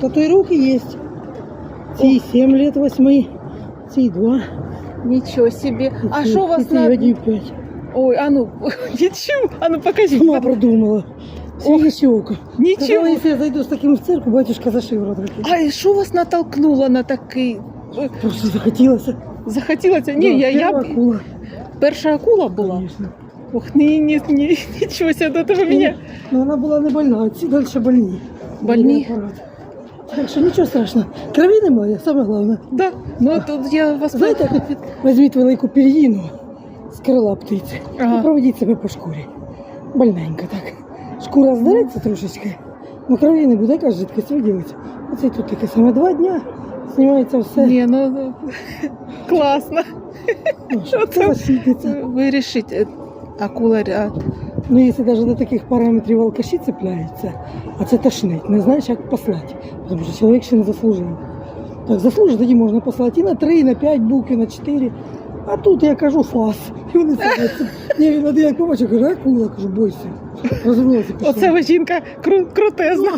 Татуировки есть. Цій 7 лет, 8, цій 2. Нічого собі. А що у вас на. одній 5. Ой, а ну, нічого. А ну покажіть. Сама продумала. Ох, щока. Нічого. Сказала, якщо я зайду з таким в церкву, батюшка за шиворот. А що вас натолкнуло на такий? Просто захотілося. Захотілося? Ні, Да, я, я перша акула, перша акула була. конечно. Ох, ні, ні, ні, нічого себе до того мене. Ну, вона була не больна, а ці далі больні. Больні? Апарат. Так що нічого страшного. Крові немає, саме головне. Да. Ну тут я вас Знаєте, візьміть велику пір'їну з крила птиці Ага. і проведіть себе по шкурі. Больненько так. Шкура здереться трошечки, ну крові не буде, яка жидкость виділиться. Оце тут таке саме два дня. Знімається все. Ні, ну ну, класно. Ну, що це защититься. Ви акула ряд. Ну, якщо навіть до таких параметрів алкаші цепляються, а це тошнить, не знаєш, як послати. Тому що чоловік ще не заслужив. Так, заслужив, тоді можна послати і на три, і на п'ять букв, і на чотири. А тут я кажу фас. І вони сидять. Ні, він один як побачив, каже, акула, кажу, бойся. Розвернувся. пішов. Оце ви жінка кру- крутезна.